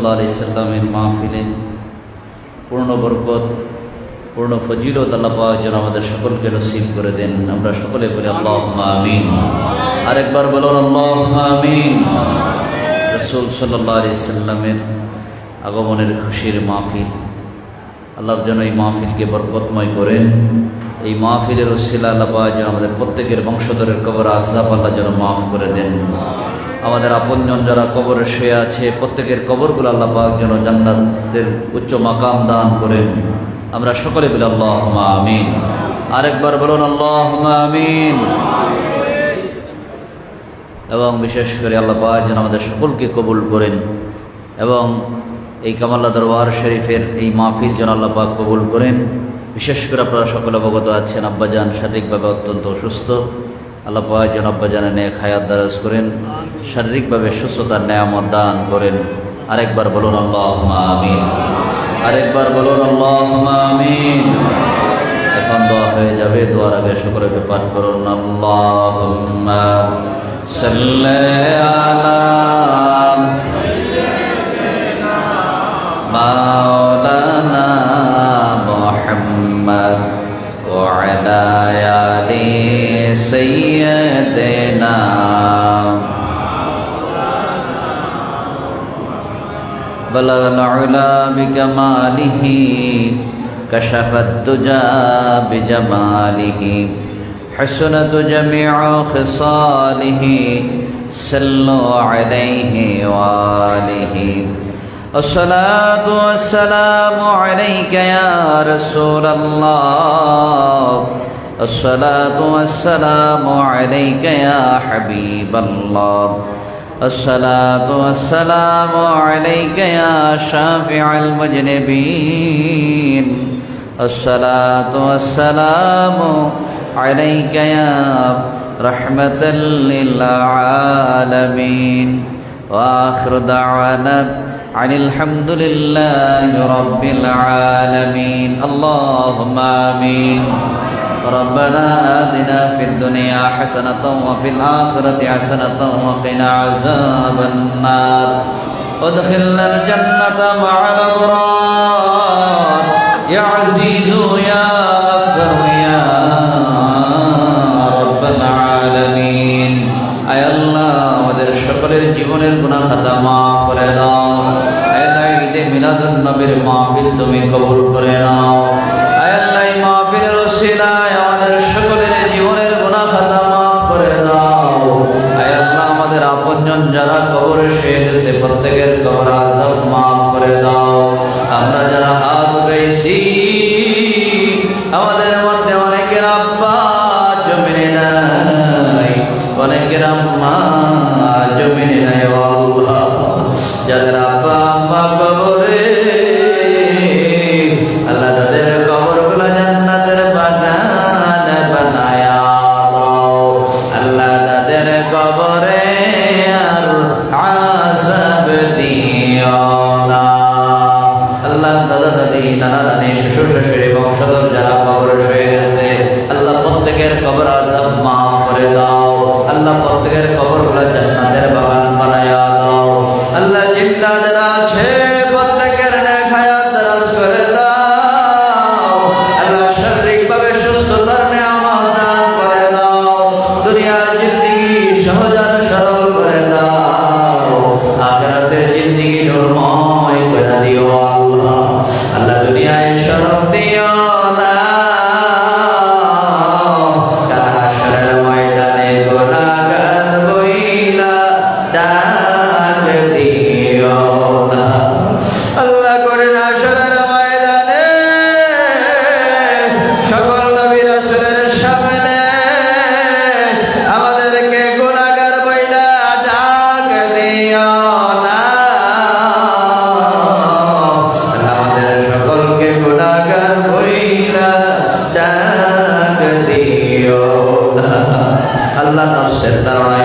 সাল্লাহ আলি মাহফিলে পূর্ণ বরকত, পূর্ণ ফজিলত আল্লাহ যেন আমাদের সকলকে নসিব করে দেন। আমরা সকলে বলি আল্লাহ আমিন। আরেকবার বলুন আল্লাহ আমিন। রসুল সাল্লাহ আলি সাল্লামের আগমনের খুশির মাহফিল। আল্লাহর যেন এই মাহফিলকে বরকতময় করেন। এই মাহফিলের ওসিলা আল্লাহ যেন আমাদের প্রত্যেকের বংশধরের কবর আজাব আল্লাহ যেন মাফ করে দেন। আমাদের আপনজন যারা কবরে শুয়ে আছে, প্রত্যেকের কবরগুলো আল্লাহ পাক যেন জান্নাতের উচ্চ মাকাম দান করেন। আমরা সকলে বলি আল্লাহ আমিন। আরেকবার বলুন আল্লাহ আমিন। এবং বিশেষ করে আল্লাহ পাক যেন আমাদের সকলকে কবুল করেন। এবং এই কামাল্লা দরবার শরীফের এই মাহফিল যেন আল্লাহ পাক কবুল করেন। বিশেষ করে আপনারা সকলে অবগত আছেন, আব্বাজান শারীরিকভাবে অত্যন্ত অসুস্থ। আল্লাহ পাক যেন আব্বাজানের নেক হায়াত দারাজ করেন, শারীরিকভাবে সুস্থতার নেয়ামত দান করেন। আরেকবার বলুন আল্লাহ আমিন। আরেকবার বলুন আল্লাহ আমিন। এখন দোয়া হয়ে যাবে, দোয়ার আগে সকলকে পাঠ করুন আল্লাহ সাল্লি العلا بكماله كشف الدجى بجماله حسنت جميع خصاله صلوا عليه وآله الصلاة والسلام عليك يا رسول الله الصلاة والسلام عليك يا حبيب الله الصلاة والسلام عليك يا شافع المجنبين. الصلاة والسلام عليك يا رحمة للعالمين. وآخر دعوانا عن الحمد لله رب العالمين. اللهم آمين. ربنا آتنا في الدنيا حسنة وفي الآخرة حسنة وقنا عذاب النار وادخلنا الجنة مع الأبرار يا عزيز يا غفر يا رب العالمين আয় আল্লাহ আমাদের সকলের জীবনের গুনাহ খাতা মাফ করে দাও আয় আল্লাহ ঈদে মিলাদুন নবীর মাহফিল তুমি কবুল করে নাও আয় আল্লাহ এই মাহফিলের ওসিলায় শুয়ে প্রত্যেকের কবর আযাব মাফ করে দাও। আমরা যারা হাত উঠাইছি, আমাদের মধ্যে অনেকের আব্বা জমিনে নাই, অনেকের আম্মা কবর আজাব মাফ করে দাও। আল্লাহ প্রত্যেকের কবরগুলা জান্নাতের বাগান বানায়া দাও। আল্লাহ জিন্দা যারা মানুষের ধারণা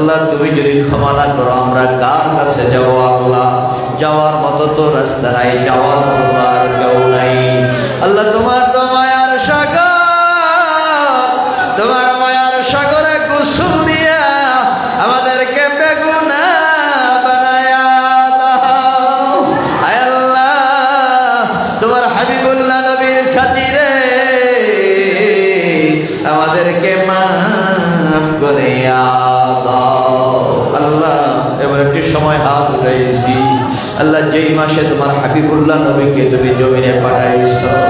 আল্লাহ, তুমি যদি ক্ষমা না করো, আমরা কার কাছে যাব আল্লাহ? যাওয়ার মতো তো রাস্তা নাই, যাওয়ার মতো আর কেউ নাই। আল্লাহ, তোমার আল্লাহ যেই মাসে তোমার হাবিবুল্লাহ নবীকে তুমি জমিনে পাঠাইছো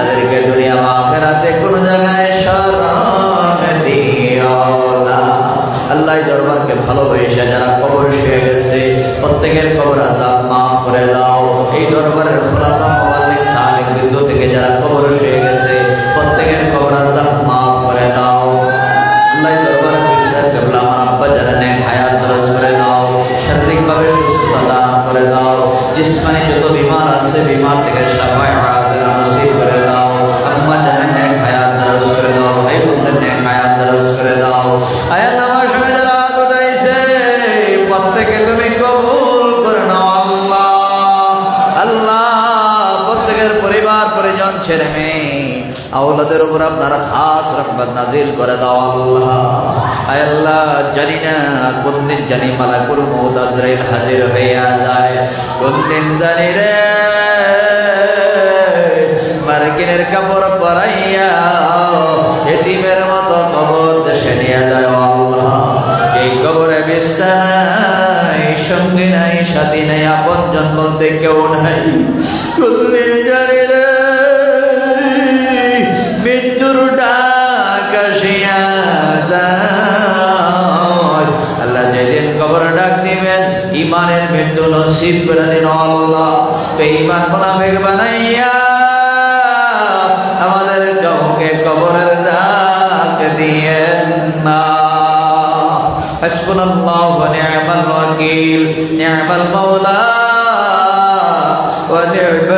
তাদেরকে দুনিয়া আখেরাতে কোন জায়গায় দিও না। আল্লাহ দরবারকে ভালোবেসে যারা কবর শুয়ে গেছে, প্রত্যেকের কবর আজাব মাফ করে দাও। এই দরবারের খোলাফা মোবাল্লিক বিন্দু থেকে যারা কবর শুয়ে গেছে, প্রত্যেকের কবর আজাব ছেলে মেয়ে, আওলাদের উপর আপনারা খাস রহমত নাজিল করে দাও আল্লাহ। আল্লাহ, জানি না কোন দিন জানি আজরাইল হাজির হইয়া যায়। কোন দিন জানি রে মার্কিনের কাপড় পরাইয়া এতিমের মতো কবর দেশে নিয়ে যায় আল্লাহ। এই কবরে বিস্তানাই সঙ্গী নাই, সাথী নাই, আপনজন বলতে কেউ নাই। কোনদিন জানি আল্লাহ যেদিন কবর ডাক দিবেন ইমানের মৃত্যু নসিব করে দিন আল্লাহ বেঈমান মোনাফিক বানাইয়া আমাদের কাউকে কবরের ডাক দিয়েন না حسبنا الله ونعم الوكيل نعم المولى ونعم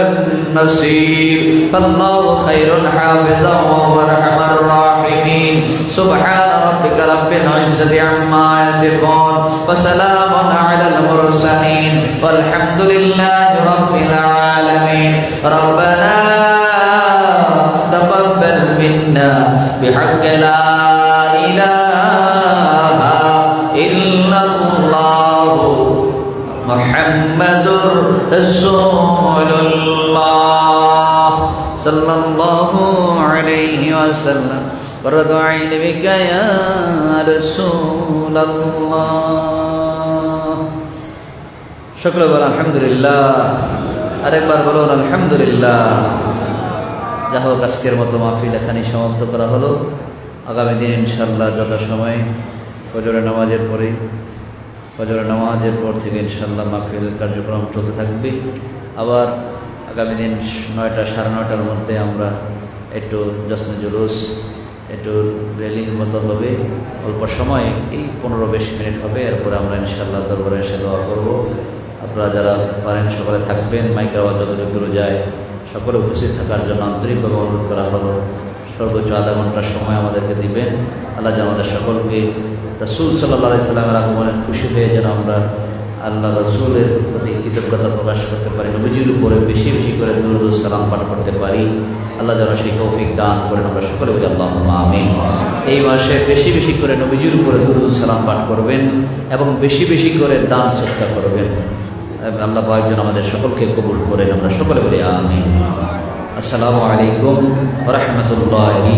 النصير فالله خير حافظا وهو ارحم الراحمين سبحان ربك رب العزة عما يصفون وسلام على المرسلين. والحمد لله رب العالمين. ربنا تقبل منا. بحق لا إله إلا الله. محمد رسول الله. صلى الله عليه وسلم قرة عين بك يا رسول الله شكرا বল আলহামদুলিল্লাহ আরেকবার বলুন আলহামদুলিল্লাহ যা হোক আজকের মতো মাহফিল এখানেই সমাপ্ত করা হলো আগামী দিন ইনশাল্লাহ যথাসময়ে ফজরের নামাজের পরেই ফজরের নামাজের পর থেকে ইনশাল্লাহ মাহফিল কার্যক্রম চলতে থাকবে আবার আগামী দিন নয়টা সাড়ে নয়টার মধ্যে আমরা একটু যশ্ন জুলুস, একটু রেলিং মতো হবে। অল্প সময়, এই পনেরো বিশ মিনিট হবে। এরপরে আমরা ইনশাল্লাহ দরবারে এসে দোয়া করব। আপনারা যারা পারেন সকলে থাকবেন, মাইকের আওয়াজ যতটুকু দূরে যায়, সকলে উপস্থিত থাকার জন্য আন্তরিকভাবে অনুরোধ করা হলো। সর্বোচ্চ আধা ঘণ্টার সময় আমাদেরকে দিবেন। আল্লাহ যেন আমাদের সকলকে রসুল সাল্লাহ সাল্লামের আগমনে খুশি হয়ে যেন আমরা আল্লাহ রসুলের প্রতি কৃতজ্ঞতা প্রকাশ করতে পারি, নবীজির উপরে বেশি বেশি করে দুরুদ ও সালাম পাঠ করতে পারি। আল্লাহ যেন সেই তৌফিক দান করেন, আমরা সকলে বলি আল্লাহ আমিন। এই মাসে বেশি বেশি করে নবীজির উপরে দুরুদ ও সালাম পাঠ করবেন এবং বেশি বেশি করে দান চেষ্টা করবেন। আল্লাহ একজন আমাদের সকলকে কবুল করেন, আমরা সকলে বলি আমিন। আসসালামু আলাইকুম রহমতুল্লাহি